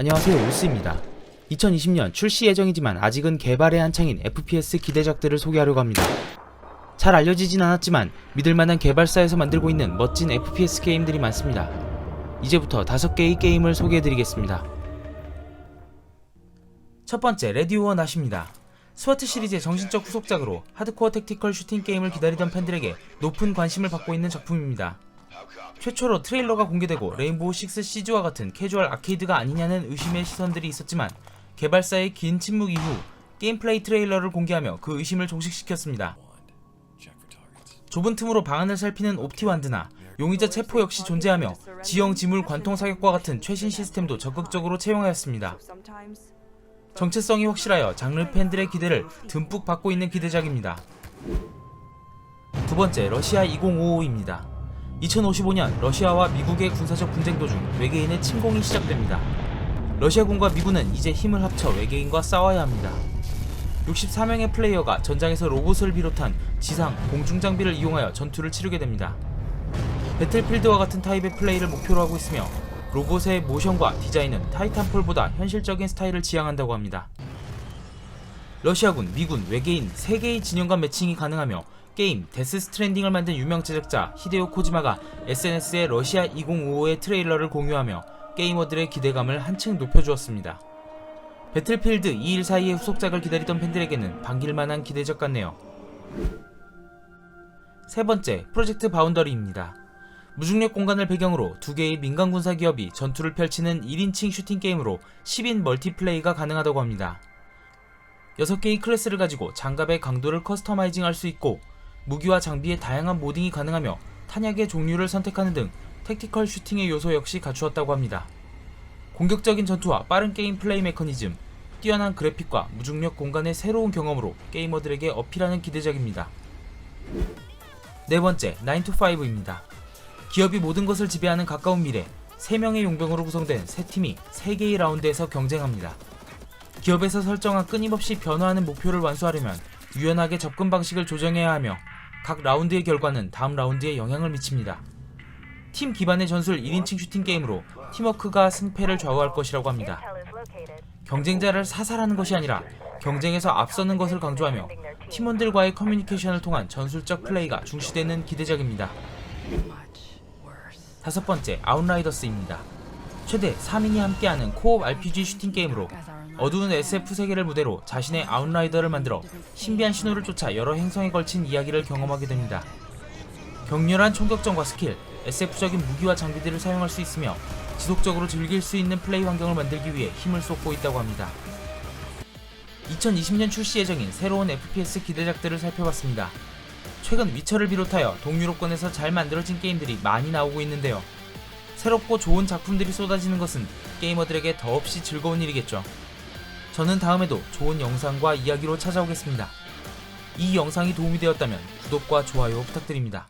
안녕하세요 오스입니다. 2020년 출시 예정이지만 아직은 개발의 한창인 FPS 기대작들을 소개하려고 합니다. 잘 알려지진 않았지만 믿을만한 개발사에서 만들고 있는 멋진 FPS 게임들이 많습니다. 이제부터 5개의 게임을 소개해드리겠습니다. 첫 번째 레디오어 낫입니다. 스와트 시리즈의 정신적 후속작으로 하드코어 택티컬 슈팅 게임을 기다리던 팬들에게 높은 관심을 받고 있는 작품입니다. 최초로 트레일러가 공개되고 레인보우 식스 시즈와 같은 캐주얼 아케이드가 아니냐는 의심의 시선들이 있었지만 개발사의 긴 침묵 이후 게임 플레이 트레일러를 공개하며 그 의심을 종식시켰습니다. 좁은 틈으로 방안을 살피는 옵티완드나 용의자 체포 역시 존재하며 지형 지물 관통 사격과 같은 최신 시스템도 적극적으로 채용하였습니다. 정체성이 확실하여 장르 팬들의 기대를 듬뿍 받고 있는 기대작입니다. 두 번째 러시아 2055입니다. 2055년 러시아와 미국의 군사적 분쟁 도중 외계인의 침공이 시작됩니다. 러시아군과 미군은 이제 힘을 합쳐 외계인과 싸워야 합니다. 64명의 플레이어가 전장에서 로봇을 비롯한 지상, 공중 장비를 이용하여 전투를 치르게 됩니다. 배틀필드와 같은 타입의 플레이를 목표로 하고 있으며 로봇의 모션과 디자인은 타이탄폴보다 현실적인 스타일을 지향한다고 합니다. 러시아군, 미군, 외계인 3개의 진영 간 매칭이 가능하며 게임 데스 스트랜딩을 만든 유명 제작자 히데오 코지마가 SNS에 러시아 2055의 트레일러를 공유하며 게이머들의 기대감을 한층 높여주었습니다. 배틀필드 214의 후속작을 기다리던 팬들에게는 반길만한 기대작 같네요. 세 번째, 프로젝트 바운더리입니다. 무중력 공간을 배경으로 두 개의 민간 군사 기업이 전투를 펼치는 1인칭 슈팅 게임으로 10인 멀티플레이가 가능하다고 합니다. 6개의 클래스를 가지고 장갑의 강도를 커스터마이징 할 수 있고 무기와 장비의 다양한 모딩이 가능하며 탄약의 종류를 선택하는 등 택티컬 슈팅의 요소 역시 갖추었다고 합니다. 공격적인 전투와 빠른 게임 플레이 메커니즘, 뛰어난 그래픽과 무중력 공간의 새로운 경험으로 게이머들에게 어필하는 기대작입니다. 네 번째, 9to5입니다. 기업이 모든 것을 지배하는 가까운 미래, 3명의 용병으로 구성된 세 팀이 3개의 라운드에서 경쟁합니다. 기업에서 설정한 끊임없이 변화하는 목표를 완수하려면 유연하게 접근 방식을 조정해야 하며 각 라운드의 결과는 다음 라운드에 영향을 미칩니다. 팀 기반의 전술 1인칭 슈팅 게임으로 팀워크가 승패를 좌우할 것이라고 합니다. 경쟁자를 사살하는 것이 아니라 경쟁에서 앞서는 것을 강조하며 팀원들과의 커뮤니케이션을 통한 전술적 플레이가 중시되는 기대작입니다. 다섯 번째, 아웃라이더스입니다. 최대 3인이 함께하는 코업 RPG 슈팅 게임으로 어두운 SF 세계를 무대로 자신의 아웃라이더를 만들어 신비한 신호를 쫓아 여러 행성에 걸친 이야기를 경험하게 됩니다. 격렬한 총격전과 스킬, SF적인 무기와 장비들을 사용할 수 있으며 지속적으로 즐길 수 있는 플레이 환경을 만들기 위해 힘을 쏟고 있다고 합니다. 2020년 출시 예정인 새로운 FPS 기대작들을 살펴봤습니다. 최근 위쳐를 비롯하여 동유럽권에서 잘 만들어진 게임들이 많이 나오고 있는데요. 새롭고 좋은 작품들이 쏟아지는 것은 게이머들에게 더없이 즐거운 일이겠죠. 저는 다음에도 좋은 영상과 이야기로 찾아오겠습니다. 이 영상이 도움이 되었다면 구독과 좋아요 부탁드립니다.